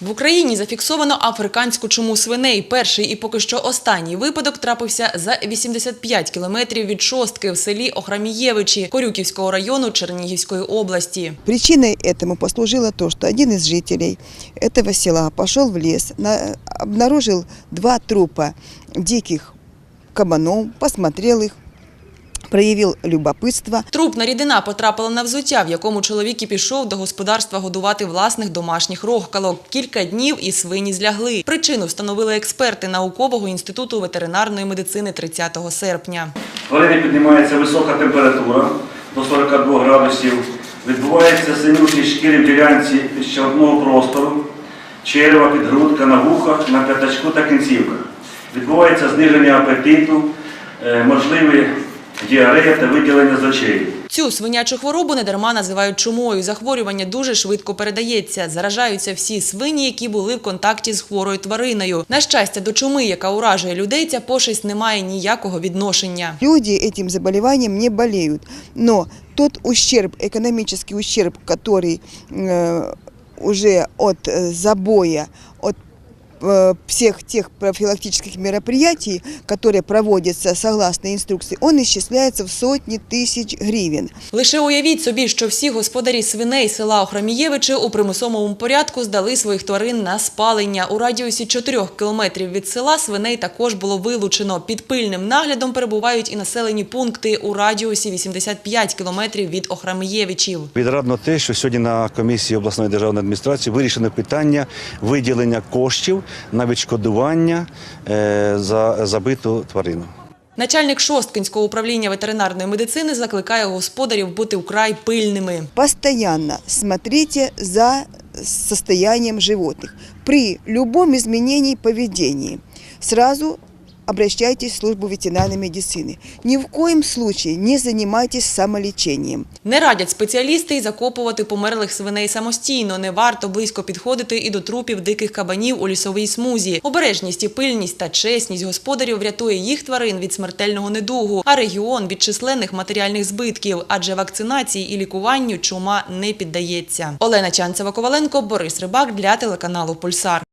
В Україні зафіксовано африканську чуму свиней. Перший і поки що останній випадок трапився за 85 кілометрів від шостки в селі Охрамієвичі Корюківського району Чернігівської області. Причиной этому послужило то, что один из жителей этого села пошел в лес, на- обнаружил два трупа диких кабанов, посмотрел их, проявил любопытство. Трупна рідина потрапила на взуття, в якому чоловік і пішов до господарства годувати власних домашніх рогкалок. Кілька днів і свині злягли. Причину встановили експерти наукового інституту ветеринарної медицини 30 серпня. В піднімається висока температура до 42 градусів, відбувається синюшність шкіри в ділянці щелепного простору, черева, підгрудка, на вухах, на п'ятачку та кінцівках. Відбувається зниження апетиту, е, можливі діарея та виділення з очей. Цю свинячу хворобу недарма називають чумою. Захворювання дуже швидко передається. Заражаються всі свині, які були в контакті з хворою твариною. На щастя, до чуми, яка уражує людей, ця пошесть не має ніякого відношення. Люди этим заболеванием не болеют, но тот ущерб, экономический ущерб, который э, уже от э, забоя, от э, всех тех профилактических мероприятий, которые проводятся согласно инструкции, он исчисляется в сотни тысяч гривен. Лише уявіть собі, що всі господарі свиней села Охрамієвичі у примусовому порядку здали своїх тварин на спалення. У радіусі 4 кілометрів від села свиней також було вилучено. Під пильним наглядом перебувають і населені пункти у радіусі 85 кілометрів від Охрамієвичів. Відрадно те, що сьогодні на комісії обласної державної адміністрації вирішено питання виділення коштів на відшкодування е, за забиту тварину. Начальник Шосткинського управління ветеринарної медицини закликає господарів бути вкрай пильними. Постоянно смотрите за состоянием животных. При любом изменении поведения сразу обращайтесь в службу ветеринарной медицины. Ни в коем случае не занимайтесь самолечением. Не радять спеціалісти й закопувати померлих свиней самостійно. Не варто близько підходити і до трупів диких кабанів у лісовій смузі. Обережність і пильність та чесність господарів врятує їх тварин від смертельного недугу, а регіон від численних матеріальних збитків, адже вакцинації і лікуванню чума не піддається. Олена Чанцева Коваленко, Борис Рибак для телеканалу Пульсар.